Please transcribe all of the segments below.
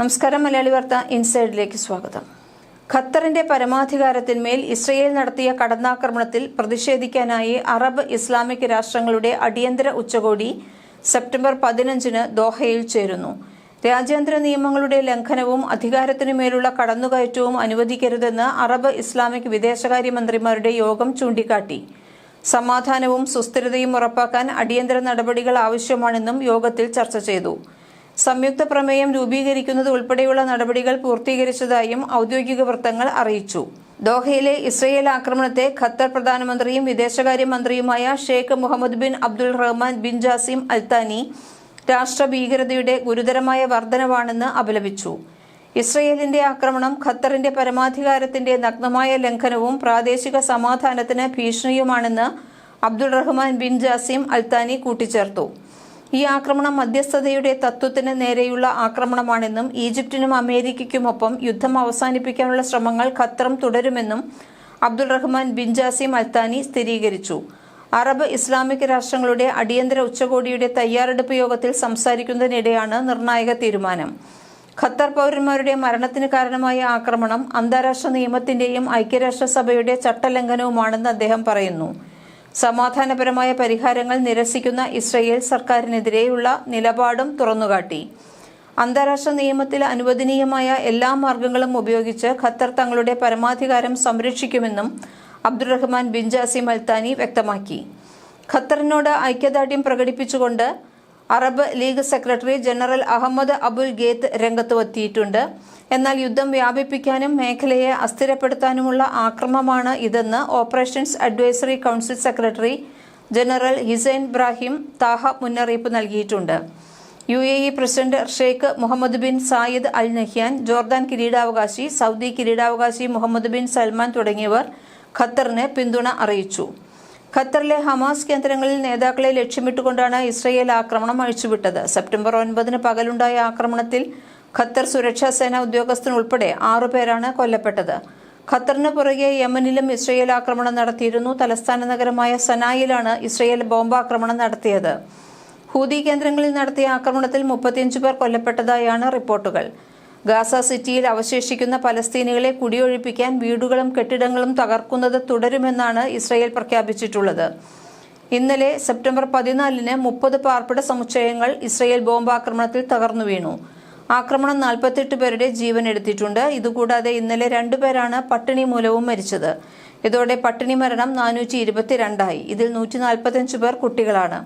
നമസ്കാരം മലയാളി വാർത്ത ഇൻസൈഡിലേക്ക് സ്വാഗതം. ഖത്തറിന്റെ പരമാധികാരത്തിന്മേൽ ഇസ്രയേൽ നടത്തിയ കടന്നാക്രമണത്തിൽ പ്രതിഷേധിക്കാനായി അറബ് ഇസ്ലാമിക് രാഷ്ട്രങ്ങളുടെ അടിയന്തര ഉച്ചകോടി സെപ്റ്റംബർ പതിനഞ്ചിന് ദോഹയിൽ ചേരുന്നു. രാജ്യാന്തര നിയമങ്ങളുടെ ലംഘനവും അധികാരത്തിനുമേലുള്ള കടന്നുകയറ്റവും അനുവദിക്കരുതെന്ന് അറബ് ഇസ്ലാമിക് വിദേശകാര്യമന്ത്രിമാരുടെ യോഗം ചൂണ്ടിക്കാട്ടി. സമാധാനവും സുസ്ഥിരതയും ഉറപ്പാക്കാൻ അടിയന്തര നടപടികൾ ആവശ്യമാണെന്നും യോഗത്തിൽ ചർച്ച ചെയ്തു. സംയുക്ത പ്രമേയം രൂപീകരിക്കുന്നത് ഉൾപ്പെടെയുള്ള നടപടികൾ പൂർത്തീകരിച്ചതായും ഔദ്യോഗിക വൃത്തങ്ങൾ അറിയിച്ചു. ദോഹയിലെ ഇസ്രയേൽ ആക്രമണത്തെ ഖത്തർ പ്രധാനമന്ത്രിയും വിദേശകാര്യമന്ത്രിയുമായ Sheikh Mohammed bin Abdul Rahman bin Jassim Al Thani രാഷ്ട്ര ഭീകരതയുടെ ഗുരുതരമായ വർധനവാണെന്ന് അപലപിച്ചു. ഇസ്രയേലിന്റെ ആക്രമണം ഖത്തറിന്റെ പരമാധികാരത്തിന്റെ നഗ്നമായ ലംഘനവും പ്രാദേശിക സമാധാനത്തിന് ഭീഷണിയുമാണെന്ന് Abdul Rahman bin Jassim Al Thani കൂട്ടിച്ചേർത്തു. ഈ ആക്രമണം മധ്യസ്ഥതയുടെ തത്വത്തിന് നേരെയുള്ള ആക്രമണമാണെന്നും ഈജിപ്തിനും അമേരിക്കയ്ക്കുമൊപ്പം യുദ്ധം അവസാനിപ്പിക്കാനുള്ള ശ്രമങ്ങൾ ഖത്തറും തുടരുമെന്നും Abdul Rahman bin Jassim Al Thani സ്ഥിരീകരിച്ചു. അറബ് ഇസ്ലാമിക് രാഷ്ട്രങ്ങളുടെ അടിയന്തര ഉച്ചകോടിയുടെ തയ്യാറെടുപ്പ് യോഗത്തിൽ സംസാരിക്കുന്നതിനിടെയാണ് നിർണായക തീരുമാനം. ഖത്തർ പൗരന്മാരുടെ മരണത്തിന് കാരണമായ ആക്രമണം അന്താരാഷ്ട്ര നിയമത്തിന്റെയും ഐക്യരാഷ്ട്രസഭയുടെ ചട്ടലംഘനവുമാണെന്ന് അദ്ദേഹം പറയുന്നു. സമാധാനപരമായ പരിഹാരങ്ങൾ നിരസിക്കുന്ന ഇസ്രയേൽ സർക്കാരിനെതിരെയുള്ള നിലപാടും തുറന്നുകാട്ടി. അന്താരാഷ്ട്ര നിയമത്തിൽ അനുവദനീയമായ എല്ലാ മാർഗങ്ങളും ഉപയോഗിച്ച് ഖത്തർ തങ്ങളുടെ പരമാധികാരം സംരക്ഷിക്കുമെന്നും Abdulrahman bin Jassim Al Thani വ്യക്തമാക്കി. ഖത്തറിനോട് ഐക്യദാർഢ്യം പ്രകടിപ്പിച്ചുകൊണ്ട് Arab League secretary general Ahmed Aboul Gheit രംഗത്ത് വത്തിയിട്ടുണ്ട് എന്നാൽ യുദ്ധം വ്യാപിപ്പിക്കാനും മേഖലയെ അസ്ഥിരപ്പെടുത്താനുമുള്ള ആക്രമമാണ് ഇതെന്ന് operations advisory council secretary general Hussein Ibrahim Taha മുന്നറിയിപ്പ് നൽകിയിട്ടുണ്ട്. U A E president Sheikh Mohammed bin Zayed Al Nahyan Jordan കിരീടാവകാശി സൗദി കിരീടാവകാശി മുഹമ്മദ് ബിൻ സൽമാൻ തുടങ്ങിയവർ ഖത്തറിന് പിന്തുണ അറിയിച്ചു. ഖത്തറിലെ ഹമാസ് കേന്ദ്രങ്ങളിൽ നേതാക്കളെ ലക്ഷ്യമിട്ടുകൊണ്ടാണ് ഇസ്രയേൽ ആക്രമണം അഴിച്ചുവിട്ടത്. സെപ്റ്റംബർ ഒൻപതിന് പകലുണ്ടായ ആക്രമണത്തിൽ ഖത്തർ സുരക്ഷാ സേന ഉദ്യോഗസ്ഥൻ ഉൾപ്പെടെ ആറുപേരാണ് കൊല്ലപ്പെട്ടത്. ഖത്തറിന് പുറകെ യമനിലും ഇസ്രയേൽ ആക്രമണം നടത്തിയിരുന്നു. തലസ്ഥാന നഗരമായ സനായിലാണ് ഇസ്രയേൽ ബോംബാക്രമണം നടത്തിയത്. ഹൂതി കേന്ദ്രങ്ങളിൽ നടത്തിയ ആക്രമണത്തിൽ മുപ്പത്തിയഞ്ച് പേർ കൊല്ലപ്പെട്ടതായാണ് റിപ്പോർട്ടുകൾ. ഗാസ സിറ്റിയിൽ അവശേഷിക്കുന്ന പലസ്തീനികളെ കുടിയൊഴിപ്പിക്കാൻ വീടുകളും കെട്ടിടങ്ങളും തകർക്കുന്നത് തുടരുമെന്നാണ് ഇസ്രയേൽ പ്രഖ്യാപിച്ചിട്ടുള്ളത്. ഇന്നലെ സെപ്റ്റംബർ പതിനാലിന് മുപ്പത് പാർപ്പിട സമുച്ചയങ്ങൾ ഇസ്രയേൽ ബോംബാക്രമണത്തിൽ തകർന്നു വീണു. ആക്രമണം നാൽപ്പത്തെട്ട് പേരുടെ ജീവൻ എടുത്തിട്ടുണ്ട്. ഇതുകൂടാതെ ഇന്നലെ രണ്ടുപേരാണ് പട്ടിണി മൂലവും മരിച്ചത്. ഇതോടെ പട്ടിണി മരണം നാനൂറ്റി ഇരുപത്തിരണ്ടായി. ഇതിൽ നൂറ്റി നാൽപ്പത്തിയഞ്ച് പേർ കുട്ടികളാണ്.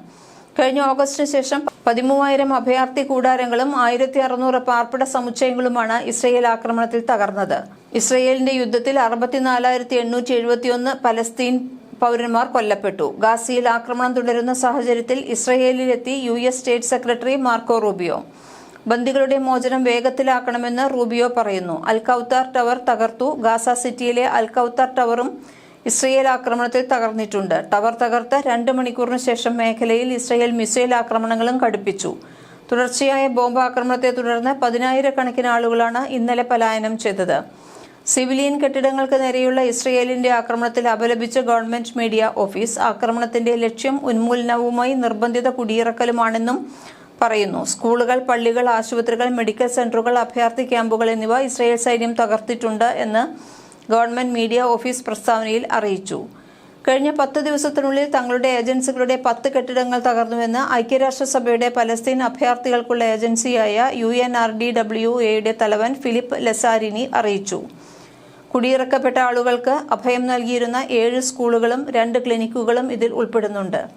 കഴിഞ്ഞ ഓഗസ്റ്റിന് ശേഷം പതിമൂവായിരം അഭയാർത്ഥി കൂടാരങ്ങളും ആയിരത്തി അറുന്നൂറ് പാർപ്പിട സമുച്ചയങ്ങളുമാണ് ഇസ്രയേൽ ആക്രമണത്തിൽ തകർന്നത്. ഇസ്രയേലിന്റെ യുദ്ധത്തിൽ അറുപത്തിനാലായിരത്തി എണ്ണൂറ്റി എഴുപത്തിയൊന്ന് പലസ്തീൻ പൗരന്മാർ കൊല്ലപ്പെട്ടു. ഗാസിയിൽ ആക്രമണം തുടരുന്ന സാഹചര്യത്തിൽ ഇസ്രയേലിലെത്തി U S state secretary Marco Rubio. ബന്ദികളുടെ മോചനം വേഗത്തിലാക്കണമെന്ന് റൂബിയോ പറയുന്നു. അൽകൌത്താർ ടവർ തകർത്തു. ഗാസ സിറ്റിയിലെ അൽകൌത്താർ ടവറും ഇസ്രയേൽ ആക്രമണത്തിൽ തകർന്നിട്ടുണ്ട്. ടവർ തകർത്ത് രണ്ട് മണിക്കൂറിന് ശേഷം മേഖലയിൽ ഇസ്രയേൽ മിസൈൽ ആക്രമണങ്ങളും കടുപ്പിച്ചു. തുടർച്ചയായ ബോംബ് ആക്രമണത്തെ തുടർന്ന് പതിനായിരക്കണക്കിന് ആളുകളാണ് ഇന്നലെ പലായനം ചെയ്തത്. സിവിലിയൻ കെട്ടിടങ്ങൾക്ക് നേരെയുള്ള ഇസ്രയേലിന്റെ ആക്രമണത്തിൽ അപലപിച്ച ഗവൺമെന്റ് മീഡിയ ഓഫീസ് ആക്രമണത്തിന്റെ ലക്ഷ്യം ഉന്മൂലനവുമായി നിർബന്ധിത കുടിയിറക്കലുമാണെന്നും പറയുന്നു. സ്കൂളുകൾ പള്ളികൾ ആശുപത്രികൾ മെഡിക്കൽ സെന്ററുകൾ അഭയാർത്ഥി ക്യാമ്പുകൾ എന്നിവ ഇസ്രയേൽ സൈന്യം തകർത്തിട്ടുണ്ട് എന്ന് ഗവൺമെന്റ് മീഡിയ ഓഫീസ് പ്രസ്താവനയിൽ അറിയിച്ചു. കഴിഞ്ഞ പത്ത് ദിവസത്തിനുള്ളിൽ തങ്ങളുടെ ഏജൻസികളുടെ പത്ത് കെട്ടിടങ്ങൾ തകർന്നുവെന്ന് ഐക്യരാഷ്ട്രസഭയുടെ പലസ്തീൻ അഭയാർത്ഥികൾക്കുള്ള ഏജൻസിയായ U N R D W എയുടെ തലവൻ ഫിലിപ്പ് ലെസാരിനി അറിയിച്ചു. കുടിയിറക്കപ്പെട്ട ആളുകൾക്ക് അഭയം നൽകിയിരുന്ന ഏഴ് സ്കൂളുകളും രണ്ട് ക്ലിനിക്കുകളും ഇതിൽ ഉൾപ്പെടുന്നുണ്ട്.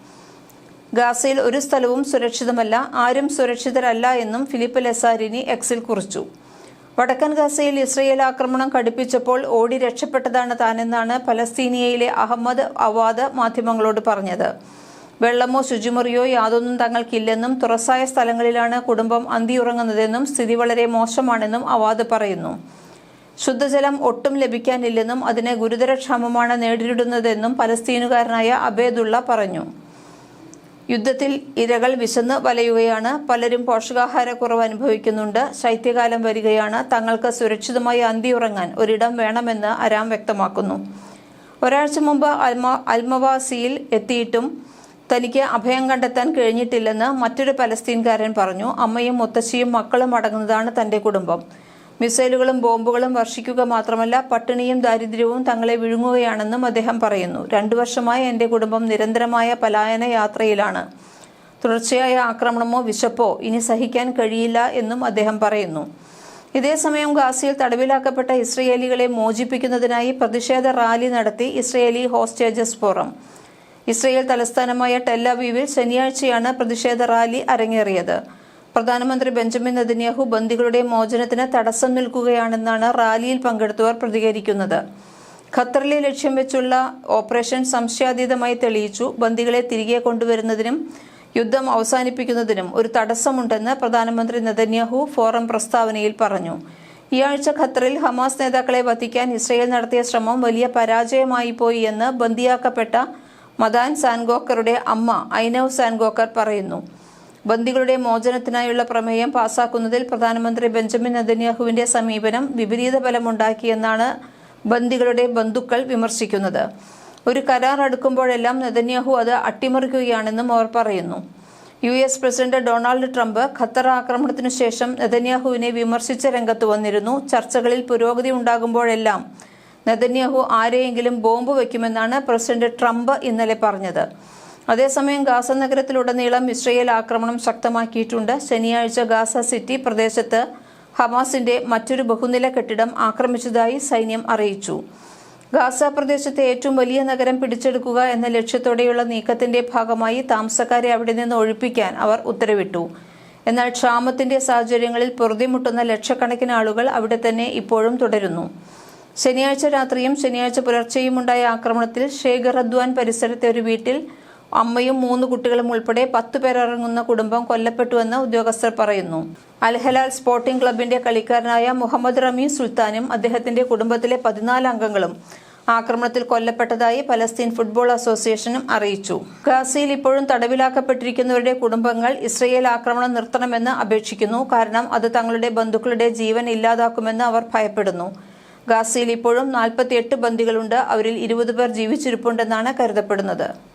ഗാസയിൽ ഒരു സ്ഥലവും സുരക്ഷിതമല്ല ആരും സുരക്ഷിതരല്ല എന്നും ഫിലിപ്പ് ലെസാരിനി എക്സിൽ കുറിച്ചു. വടക്കൻ ഗാസയിൽ ഇസ്രയേൽ ആക്രമണം കടുപ്പിച്ചപ്പോൾ ഓടി രക്ഷപ്പെട്ടതാണ് താനെന്നാണ് പലസ്തീനിയയിലെ അഹമ്മദ് അവാദ് മാധ്യമങ്ങളോട് പറഞ്ഞത്. വെള്ളമോ ശുചിമുറിയോ യാതൊന്നും തങ്ങൾക്കില്ലെന്നും തുറസായ സ്ഥലങ്ങളിലാണ് കുടുംബം അന്തിയുറങ്ങുന്നതെന്നും സ്ഥിതി വളരെ മോശമാണെന്നും അവാദ് പറയുന്നു. ശുദ്ധജലം ഒട്ടും ലഭിക്കാനില്ലെന്നും അതിനെ ഗുരുതര ക്ഷാമമാണ് നേരിടുന്നതെന്നും പലസ്തീനുകാരനായ അബേദുള്ള പറഞ്ഞു. യുദ്ധത്തിൽ ഇരകൾ വിശന്ന് വലയുകയാണ്. പലരും പോഷകാഹാരക്കുറവ് അനുഭവിക്കുന്നുണ്ട്. ശൈത്യകാലം വരികയാണ്. തങ്ങൾക്ക് സുരക്ഷിതമായി അന്തിയുറങ്ങാൻ ഒരിടം വേണമെന്ന് അരാം വ്യക്തമാക്കുന്നു. ഒരാഴ്ച മുമ്പ് അൽമ അൽമവാസിയിൽ എത്തിയിട്ടും തനിക്ക് അഭയം കണ്ടെത്താൻ കഴിഞ്ഞിട്ടില്ലെന്ന് മറ്റൊരു പലസ്തീൻകാരൻ പറഞ്ഞു. അമ്മയും മുത്തശ്ശിയും മക്കളും അടങ്ങുന്നതാണ് തന്റെ കുടുംബം. മിസൈലുകളും ബോംബുകളും വർഷിക്കുക മാത്രമല്ല പട്ടിണിയും ദാരിദ്ര്യവും തങ്ങളെ വിഴുങ്ങുകയാണെന്നും അദ്ദേഹം പറയുന്നു. രണ്ടു വർഷമായി എന്റെ കുടുംബം നിരന്തരമായ പലായന യാത്രയിലാണ്. തുടർച്ചയായ ആക്രമണമോ വിശപ്പോ ഇനി സഹിക്കാൻ കഴിയില്ല എന്നും അദ്ദേഹം പറയുന്നു. ഇതേസമയം ഗാസയിൽ തടവിലാക്കപ്പെട്ട ഇസ്രയേലികളെ മോചിപ്പിക്കുന്നതിനായി പ്രതിഷേധ റാലി നടത്തി ഇസ്രയേലി ഹോസ്റ്റേജസ് ഫോറം. ഇസ്രയേൽ തലസ്ഥാനമായ ടെല്ലവീവിൽ ശനിയാഴ്ചയാണ് പ്രതിഷേധ റാലി അരങ്ങേറിയത്. പ്രധാനമന്ത്രി ബെഞ്ചമിൻ നെതന്യാഹു ബന്ദികളുടെ മോചനത്തിന് തടസ്സം നിൽക്കുകയാണെന്നാണ് റാലിയിൽ പങ്കെടുത്തവർ പ്രതികരിക്കുന്നത്. ഖത്തറിലെ ലക്ഷ്യം വെച്ചുള്ള ഓപ്പറേഷൻ സംശയാതീതമായി തെളിയിച്ചു. ബന്ദികളെ തിരികെ കൊണ്ടുവരുന്നതിനും യുദ്ധം അവസാനിപ്പിക്കുന്നതിനും ഒരു തടസ്സമുണ്ടെന്ന് പ്രധാനമന്ത്രി നെതന്യാഹു ഫോറം പ്രസ്താവനയിൽ പറഞ്ഞു. ഈ ആഴ്ച ഖത്തറിൽ ഹമാസ് നേതാക്കളെ വധിക്കാൻ ഇസ്രയേൽ നടത്തിയ ശ്രമം വലിയ പരാജയമായി പോയി എന്ന് ബന്ദിയാക്കപ്പെട്ട മദാൻ സാൻഗോക്കറുടെ അമ്മ ഐനവ് സാൻഗോക്കർ പറയുന്നു. ബന്ദികളുടെ മോചനത്തിനായുള്ള പ്രമേയം പാസാക്കുന്നതിൽ പ്രധാനമന്ത്രി ബെഞ്ചമിൻ നെതന്യാഹുവിന്റെ സമീപനം വിപരീത ഫലമുണ്ടാക്കിയെന്നാണ് ബന്ദികളുടെ ബന്ധുക്കൾ വിമർശിക്കുന്നത്. ഒരു കരാർ അടുക്കുമ്പോഴെല്ലാം നെതന്യാഹു അത് അട്ടിമറിക്കുകയാണെന്നും അവർ പറയുന്നു. U S president Donald Trump Qatar ആക്രമണത്തിനു ശേഷം നെതന്യാഹുവിനെ വിമർശിച്ച രംഗത്ത് വന്നിരുന്നു. ചർച്ചകളിൽ പുരോഗതി ഉണ്ടാകുമ്പോഴെല്ലാം നെതന്യാഹു ആരെയെങ്കിലും ബോംബ് വയ്ക്കുമെന്നാണ് പ്രസിഡന്റ് ട്രംപ് ഇന്നലെ പറഞ്ഞത്. അതേസമയം ഗാസ നഗരത്തിലുടനീളം ഇസ്രയേൽ ആക്രമണം ശക്തമാക്കിയിട്ടുണ്ട്. ശനിയാഴ്ച ഗാസ സിറ്റി പ്രദേശത്ത് ഹമാസിന്റെ മറ്റൊരു ബഹുനില കെട്ടിടം ആക്രമിച്ചതായി സൈന്യം അറിയിച്ചു. ഗാസ പ്രദേശത്തെ ഏറ്റവും വലിയ നഗരം പിടിച്ചെടുക്കുക എന്ന ലക്ഷ്യത്തോടെയുള്ള നീക്കത്തിന്റെ ഭാഗമായി താമസക്കാരെ അവിടെ നിന്ന് ഒഴിപ്പിക്കാൻ അവർ ഉത്തരവിട്ടു. എന്നാൽ ക്ഷാമത്തിന്റെ സാഹചര്യങ്ങളിൽ പൊറുതിമുട്ടുന്ന ലക്ഷക്കണക്കിന് ആളുകൾ അവിടെ തന്നെ ഇപ്പോഴും തുടരുന്നു. ശനിയാഴ്ച രാത്രിയും ശനിയാഴ്ച പുലർച്ചെയും ഉണ്ടായ ആക്രമണത്തിൽ ഷേഖർ അദ്വാൻ പരിസരത്തെ ഒരു വീട്ടിൽ അമ്മയും മൂന്ന് കുട്ടികളും ഉൾപ്പെടെ പത്തു പേരടങ്ങുന്ന കുടുംബം കൊല്ലപ്പെട്ടുവെന്ന് ഉദ്യോഗസ്ഥർ പറയുന്നു. അൽഹലാൽ സ്പോർട്ടിംഗ് ക്ലബിന്റെ കളിക്കാരനായ മുഹമ്മദ് റമീം സുൽത്താനും അദ്ദേഹത്തിന്റെ കുടുംബത്തിലെ പതിനാല് അംഗങ്ങളും ആക്രമണത്തിൽ കൊല്ലപ്പെട്ടതായി പലസ്തീൻ ഫുട്ബോൾ അസോസിയേഷനും അറിയിച്ചു. ഗാസയിൽ ഇപ്പോഴും തടവിലാക്കപ്പെട്ടിരിക്കുന്നവരുടെ കുടുംബങ്ങൾ ഇസ്രയേൽ ആക്രമണം നിർത്തണമെന്ന് അപേക്ഷിക്കുന്നു. കാരണം അത് തങ്ങളുടെ ബന്ധുക്കളുടെ ജീവൻ ഇല്ലാതാക്കുമെന്ന് അവർ ഭയപ്പെടുന്നു. ഗാസയിൽ ഇപ്പോഴും നാൽപ്പത്തിയെട്ട് ബന്ദികളുണ്ട്. അവരിൽ ഇരുപത് പേർ ജീവിച്ചിരിപ്പുണ്ടെന്നാണ് കരുതപ്പെടുന്നത്.